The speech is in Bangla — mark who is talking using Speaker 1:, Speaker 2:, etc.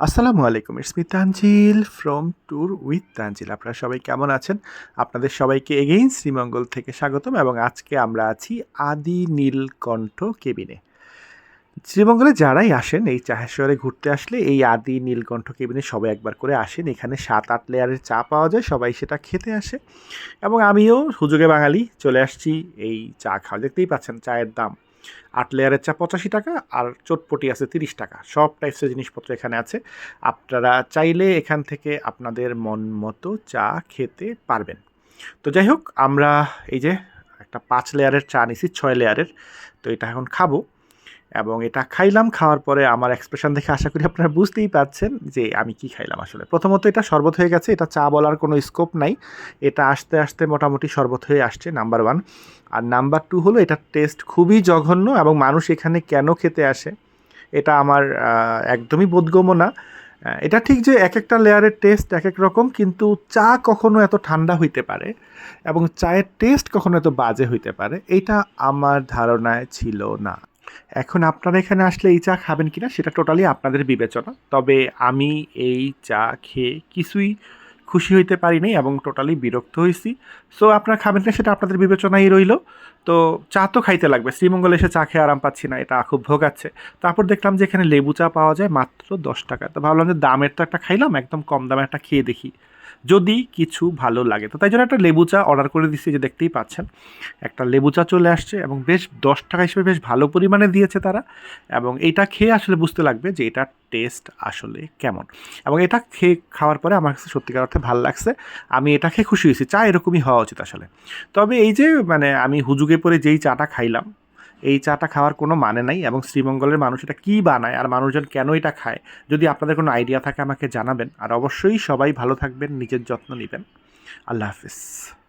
Speaker 1: আসসালামু আলাইকুম it's me Tanzil from tour with Tanzil. আপনারা সবাই কেমন আছেন? আপনাদের সবাইকে এগেইন শ্রীমঙ্গল থেকে স্বাগতম এবং আজকে আমরা আছি আদি নীলকণ্ঠ কেবিনে। শ্রীমঙ্গলে যারাই আসেন, এই চাহেশ্বরে ঘুরতে আসলে এই আদি নীলকণ্ঠ কেবিনে সবাই একবার করে আসেন। এখানে সাত, আট লেয়ারের চা পাওয়া যায়, সবাই সেটা খেতে আসে। এবং আমিও সুযোগে বাঙালি চলে আসছি এই চা খাওয়া। দেখতেই পাচ্ছেন চায়ের দাম। আট লেয়ারের চা পঁচাশি টাকা আর চটপটি আছে তিরিশ টাকা। সব টাইপসের জিনিসপত্র এখানে আছে। আপনারা চাইলে এখান থেকে আপনাদের মন মতো চা খেতে পারবেন। তো যাই হোক, আমরা এই যে একটা পাঁচ লেয়ারের চা নিছি, ছয় লেয়ারের। তো এটা এখন খাব। এবং এটা খাইলাম, খাওয়ার পরে আমার এক্সপ্রেশন দেখে আশা করি আপনারা বুঝতেই পারছেন যে আমি কি খাইলাম আসলে। প্রথমত এটা শরবত হয়ে গেছে, এটা চা বলার কোনো স্কোপ নাই। এটা আস্তে আস্তে মোটামুটি শরবত হয়ে আসছে নাম্বার ওয়ান আর নাম্বার টু হলো এটার টেস্ট খুবই জঘন্য এবং মানুষ এখানে কেন খেতে আসে, এটা আমার একদমই বোধগম্য না। এটা ঠিক যে এক একটা লেয়ারের টেস্ট এক এক রকম, কিন্তু চা কখনো এত ঠান্ডা হইতে পারে এবং চায়ের টেস্ট কখনো এত বাজে হইতে পারে, এটা আমার ধারণায় ছিল না। এখন আপনারা এখানে আসলে এই চা খাবেন কিনা সেটা টোটালি আপনাদের বিবেচনা। তবে আমি এই চা খেয়ে কিছুই খুশি হইতে পারিনি এবং টোটালি বিরক্ত হয়েছি সো আপনারা খাবেন কিনা সেটা আপনাদের বিবেচনাই রইল। তো, চা তো খাইতে লাগবে। শ্রীমঙ্গলে এসে চা খেয়ে আরাম পাচ্ছি না, এটা খুব ভোগাচ্ছে তারপর দেখলাম যে এখানে লেবু চা পাওয়া যায় মাত্র দশ টাকা। তো ভাবলাম যে দামের তো একটা খাইলাম, একদম কম দামে একটা খেয়ে দেখি। যদি কিছু ভালো লাগে। তো তাই জন্য একটা লেবু চা অর্ডার করে দিচ্ছি যে দেখতেই পাচ্ছেন। একটা লেবু চা চলে আসছে এবং বেশ দশ টাকা হিসেবে বেশ ভালো পরিমাণে দিয়েছে তারা। এবং এটা খেয়ে আসলে বুঝতে লাগবে যে এটা টেস্ট আসলে কেমন। এবং এটা খেয়ে খাওয়ার পরে আমার কাছে সত্যিকার অর্থে ভালো লাগছে। আমি এটা খেয়ে খুশি হয়েছি। চা এরকমই হওয়া উচিত আসলে। তবে এই যে মানে আমি হুজুগে পরে যেই চাটা খাইলাম এই চাটা খাওয়ার কোনো মানে নাই এবং শ্রীমঙ্গলের মানুষ এটা কী বানায় আর মানুষজন কেন এটা খায়, যদি আপনাদের কোনো আইডিয়া থাকে আমাকে জানাবেন। আর অবশ্যই সবাই ভালো থাকবেন, নিজের যত্ন নেবেন। আল্লাহ হাফিজ।